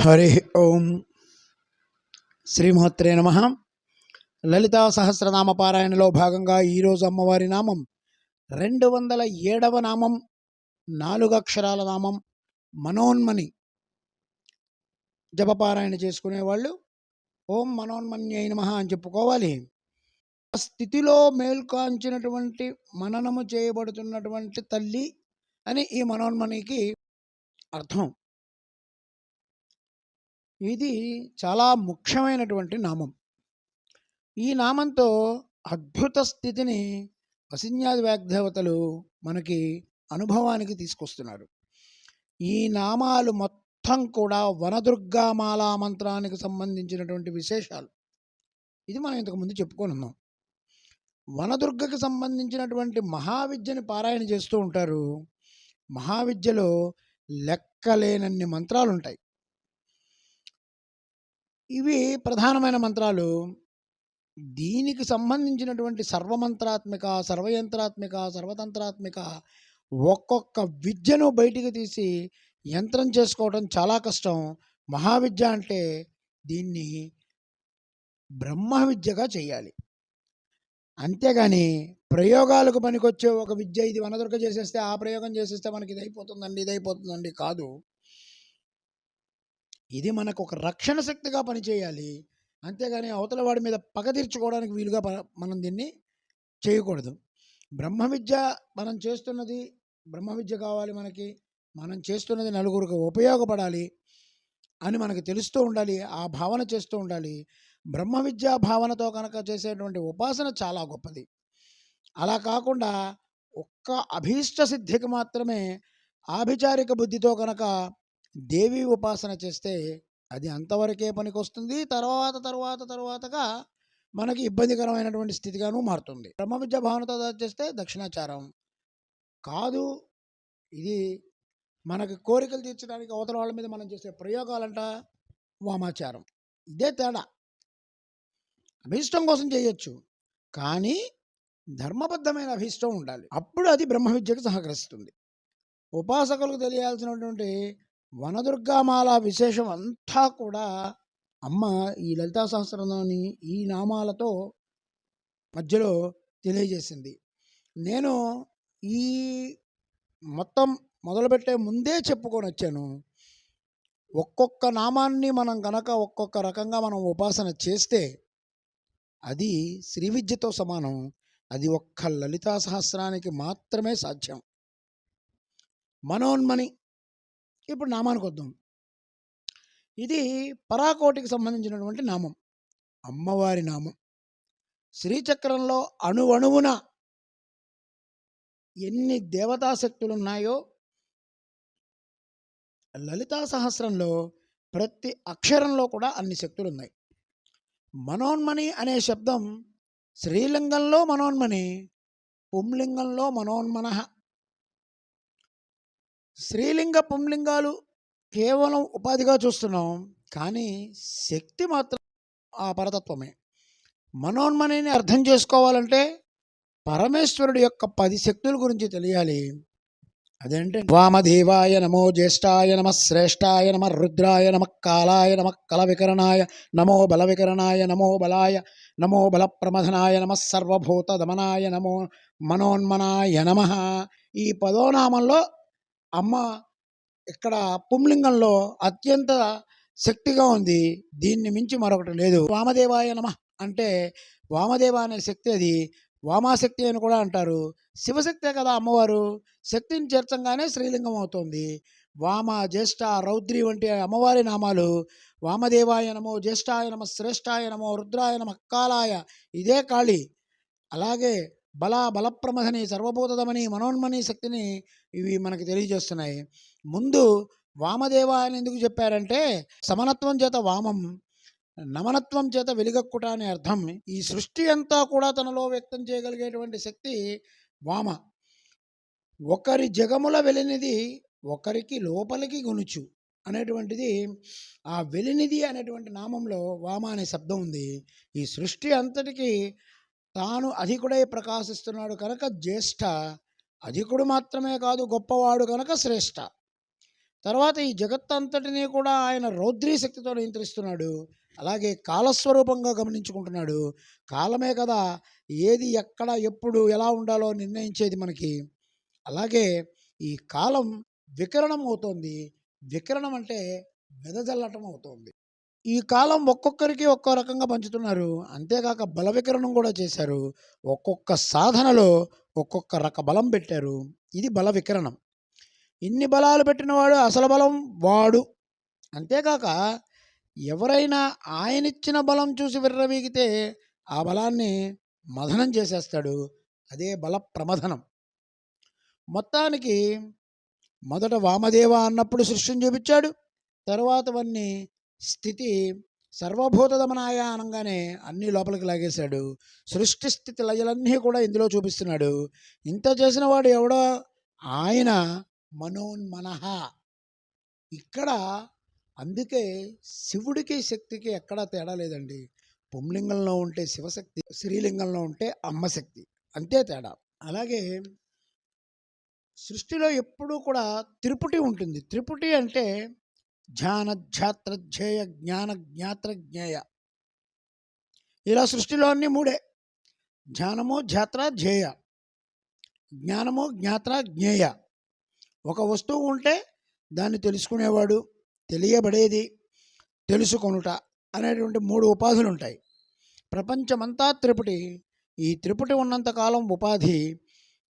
హరి ఓం శ్రీమహత్రే నమ. లలితా సహస్రనామ పారాయణలో భాగంగా ఈరోజు అమ్మవారి నామం రెండు వందల ఏడవ నామం నాలుగు అక్షరాల నామం మనోన్మని. జపపారాయణ చేసుకునేవాళ్ళు ఓం మనోన్మన్యై నమ అని చెప్పుకోవాలి. స్థితిలో మేల్కాంచినటువంటి మననము చేయబడుతున్నటువంటి తల్లి అని ఈ మనోన్మనికి అర్థం. ఇది చాలా ముఖ్యమైనటువంటి నామం. ఈ నామంతో అద్భుత స్థితిని వసిన్యాది వాగ్దేవతలు మనకి అనుభవానికి తీసుకొస్తున్నారు. ఈ నామాలు మొత్తం కూడా వనదుర్గామాలా మంత్రానికి సంబంధించినటువంటి విశేషాలు. ఇది మనం ఇంతకుముందు చెప్పుకొని ఉన్నాం. వనదుర్గకి సంబంధించినటువంటి మహావిద్యని పారాయణ చేస్తూ ఉంటారు. మహావిద్యలో లెక్కలేనన్ని మంత్రాలు ఉంటాయి ఇవి ప్రధానమైన మంత్రాలు. దీనికి సంబంధించినటువంటి సర్వమంత్రాత్మిక సర్వయంత్రాత్మిక సర్వతంత్రాత్మిక ఒక్కొక్క విద్యను బయటికి తీసి యంత్రం చేసుకోవడం చాలా కష్టం. మహావిద్య అంటే దీన్ని బ్రహ్మ విద్యగా చేయాలి. అంతేగాని ప్రయోగాలకు పనికొచ్చే ఒక విద్య ఇది వనదుర్గ చేసేస్తే ఆ ప్రయోగం చేసేస్తే మనకి ఇది అయిపోతుందండి ఇది అయిపోతుందండి కాదు. ఇది మనకు ఒక రక్షణ శక్తిగా పనిచేయాలి. అంతేగాని అవతల వాడి మీద పగ తీర్చుకోవడానికి వీలుగా మనం దీన్ని చేయకూడదు. బ్రహ్మ విద్య మనం చేస్తున్నది బ్రహ్మ విద్య కావాలి మనకి మనం చేస్తున్నది నలుగురికి ఉపయోగపడాలి అని మనకు తెలుస్తూ ఉండాలి ఆ భావన చేస్తూ ఉండాలి. బ్రహ్మ విద్యా భావనతో కనుక చేసేటువంటి ఉపాసన చాలా గొప్పది. అలా కాకుండా ఒక్క అభీష్ట సిద్ధికి మాత్రమే ఆభిచారిక బుద్ధితో కనుక దేవి ఉపాసన చేస్తే అది అంతవరకే పనికొస్తుంది. తర్వాత తర్వాత తర్వాతగా మనకి ఇబ్బందికరమైనటువంటి స్థితిగాను మారుతుంది. బ్రహ్మ విద్య భావనతో చేస్తే దక్షిణాచారం. కాదు ఇది మనకి కోరికలు తీర్చడానికి అవతల వాళ్ళ మీద మనం చేసే ప్రయోగాలంట వామాచారం. ఇదే తేడా. అభీష్టం కోసం చేయొచ్చు. కానీ ధర్మబద్ధమైన అభీష్టం ఉండాలి. అప్పుడు అది బ్రహ్మ విద్యకు సహకరిస్తుంది. ఉపాసకులకు తెలియాల్సినటువంటి వనదుర్గామాల విశేషం అంతా కూడా అమ్మ ఈ లలితా సహస్రంలోని ఈ నామాలతో మధ్యలో తెలియజేసింది. నేను ఈ మొత్తం మొదలుపెట్టే ముందే చెప్పుకొని వచ్చాను ఒక్కొక్క నామాన్ని మనం గనక ఒక్కొక్క రకంగా మనం ఉపాసన చేస్తే అది శ్రీ విద్యతో సమానం. అది ఒక్క లలితా సహస్రానికి మాత్రమే సాధ్యం. మనోన్మని ఇప్పుడు నామానికి వద్దాం. ఇది పరాకోటికి సంబంధించినటువంటి నామం. అమ్మవారి నామం. శ్రీచక్రంలో అణువణువున ఎన్ని దేవతాశక్తులు ఉన్నాయో లలితా సహస్రంలో ప్రతి అక్షరంలో కూడా అన్ని శక్తులు ఉన్నాయి మనోన్మణి అనే శబ్దం శ్రీలింగంలో మనోన్మణి పుంలింగంలో మనోన్మన స్త్రీలింగ పుంలింగాలు కేవలం ఉపాధిగా చూస్తున్నాం. కానీ శక్తి మాత్రం ఆ పరతత్వమే. మనోన్మనిని అర్థం చేసుకోవాలంటే పరమేశ్వరుడు యొక్క పది శక్తుల గురించి తెలియాలి. అదేంటే వామదేవాయ నమో జ్యేష్ఠాయ నమ శ్రేష్ఠాయ నమ రుద్రాయ నమ కాలాయ నమ కల వికరణాయ నమో బల వికరణాయ నమో బలాయ నమో బల ప్రమథనాయ నమ సర్వభూత దమనాయ నమో మనోన్మనాయ నమ. ఈ పదోనామంలో అమ్మ ఇక్కడ పుంలింగంలో అత్యంత శక్తిగా ఉంది. దీన్ని మించి మరొకటి లేదు. వామదేవాయ నమ అంటే వామదేవ అనే శక్తి అది. వామాశక్తి అని కూడా అంటారు. శివశక్తే కదా అమ్మవారు. శక్తిని చేర్చంగానే శ్రీలింగం అవుతుంది. వామ జ్యేష్ఠ రౌద్రి వంటి అమ్మవారి నామాలు వామదేవాయ నమో జ్యేష్ఠాయ నమ శ్రేష్ఠాయ నమో రుద్రాయ నమ కాలాయ ఇదే కాళి. అలాగే బల బలప్రమథని సర్వభూతమని మనోన్మని శక్తిని ఇవి మనకి తెలియజేస్తున్నాయి. ముందు వామదేవ అని ఎందుకు చెప్పారంటే సమనత్వం చేత వామం నమనత్వం చేత వెలిగక్కుట అనే అర్థం. ఈ సృష్టి అంతా కూడా తనలో వ్యక్తం చేయగలిగేటువంటి శక్తి వామ. ఒకరి జగముల వెలినిది ఒకరికి లోపలికి గొనుచు అనేటువంటిది ఆ వెలినిది అనేటువంటి నామంలో వామ అనే శబ్దం ఉంది. ఈ సృష్టి అంతటికి తాను అధికుడై ప్రకాశిస్తున్నాడు కనుక జ్యేష్ఠ అధికుడు మాత్రమే కాదు గొప్పవాడు కనుక శ్రేష్ఠ. తర్వాత ఈ జగత్తంతటినీ కూడా ఆయన రౌద్రీ శక్తితో నియంత్రిస్తున్నాడు. అలాగే కాలస్వరూపంగా గమనించుకుంటున్నాడు. కాలమే కదా ఏది ఎక్కడ ఎప్పుడు ఎలా ఉండాలో నిర్ణయించేది మనకి. అలాగే ఈ కాలం వికరణం అవుతోంది. వికరణం అంటే వెదజల్లటం అవుతోంది. ఈ కాలం ఒక్కొక్కరికి ఒక్కో రకంగా పంచుతున్నారు. అంతేకాక బల వికరణం కూడా చేశారు. ఒక్కొక్క సాధనలో ఒక్కొక్క రక బలం పెట్టారు. ఇది బల వికరణం ఇన్ని బలాలు పెట్టినవాడు అసలు బలం వాడు. అంతేకాక ఎవరైనా ఆయనిచ్చిన బలం చూసి విర్రవీగితే ఆ బలాన్ని మదనం చేసేస్తాడు. అదే బల ప్రమథనం మొత్తానికి మొదట వామదేవ అన్నప్పుడు సృష్టిని చూపించాడు. తర్వాతవన్నీ స్థితి సర్వభూత దమనాయ అనగానే అన్ని లోపలికి లాగేశాడు. సృష్టి స్థితి లయలన్నీ కూడా ఇందులో చూపిస్తున్నాడు. ఇంత చేసిన వాడు ఎవడో? ఆయన మనోన్మనహ ఇక్కడ అందుకే శివుడికి శక్తికి ఎక్కడా తేడా లేదండి. పుంలింగంలో ఉంటే శివశక్తి స్త్రీలింగంలో ఉంటే అమ్మశక్తి అంతే తేడా. అలాగే సృష్టిలో ఎప్పుడూ కూడా త్రిపుటి ఉంటుంది. త్రిపుటి అంటే ధ్యాన ధ్యేయ జ్ఞాన జ్ఞాత్ర జ్ఞేయ ఇలా సృష్టిలో అన్ని మూడే. ధ్యానము ధ్యాత్ర ధ్యేయ. జ్ఞానము జ్ఞాత్ర జ్ఞేయ. ఒక వస్తువు ఉంటే దాన్ని తెలుసుకునేవాడు తెలియబడేది తెలుసుకొనుట అనేటువంటి మూడు ఉపాధులు ఉంటాయి ప్రపంచమంతా త్రిపుటి. ఈ త్రిపుటి ఉన్నంతకాలం ఉపాధి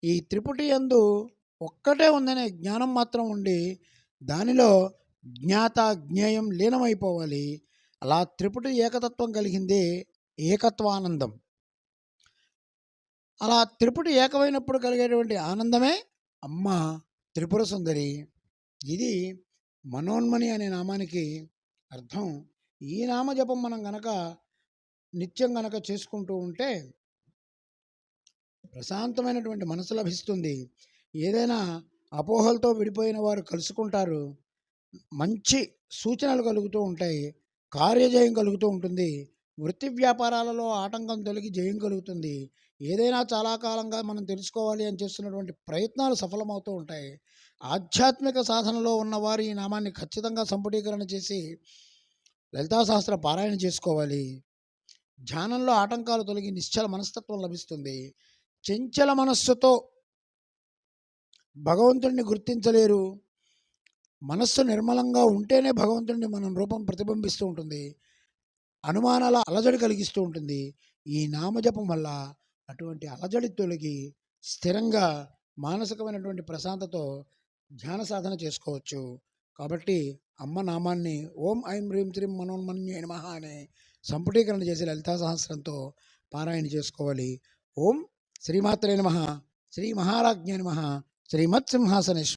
ఈ త్రిపుటి యందు ఒక్కటే ఉందనే జ్ఞానం మాత్రం ఉండి దానిలో జ్ఞాత జ్ఞేయం లీనమైపోవాలి. అలా త్రిపుటి ఏకతత్వం కలిగిందే ఏకత్వానందం. అలా త్రిపుటి ఏకమైనప్పుడు కలిగేటువంటి ఆనందమే అమ్మ త్రిపుర సుందరి. ఇది మనోన్మణి అనే నామానికి అర్థం. ఈ నామజపం మనం గనక నిత్యం గనక చేసుకుంటూ ఉంటే ప్రశాంతమైనటువంటి మనసు లభిస్తుంది. ఏదైనా అపోహలతో విడిపోయిన వారు కలుసుకుంటారు. మంచి సూచనలు కలుగుతూ ఉంటాయి. కార్యజయం కలుగుతూ ఉంటుంది. వృత్తి వ్యాపారాలలో ఆటంకం తొలగి జయం కలుగుతుంది. ఏదైనా చాలా కాలంగా మనం తెలుసుకోవాలి అని చేస్తున్నటువంటి ప్రయత్నాలు సఫలమవుతూ ఉంటాయి. ఆధ్యాత్మిక సాధనలో ఉన్నవారు ఈ నామాన్ని ఖచ్చితంగా సంపుటీకరణ చేసి లలితా సహస్ర పారాయణ చేసుకోవాలి. ధ్యానంలో ఆటంకాలు తొలగి నిశ్చల మనస్తత్వం లభిస్తుంది. చెంచల మనస్సుతో భగవంతుడిని గుర్తించలేరు. మనస్సు నిర్మలంగా ఉంటేనే భగవంతుడిని మనం రూపం ప్రతిబింబిస్తూ ఉంటుంది. అనుమానాల అలజడి కలిగిస్తూ ఉంటుంది. ఈ నామజపం వల్ల అటువంటి అలజడి తొలగి స్థిరంగా మానసికమైనటువంటి ప్రశాంతతో ధ్యాన సాధన చేసుకోవచ్చు. కాబట్టి అమ్మ నామాన్ని ఓం ఐం హ్రీం త్రీం మనోన్మన్యే నమ అనే సంపుటీకరణ చేసి లలితా సహస్రంతో పారాయణ చేసుకోవాలి. ఓం శ్రీమాత్రే నమ శ్రీ మహారాజ్ఞే నమ శ్రీమత్ సింహాసనేశ్వర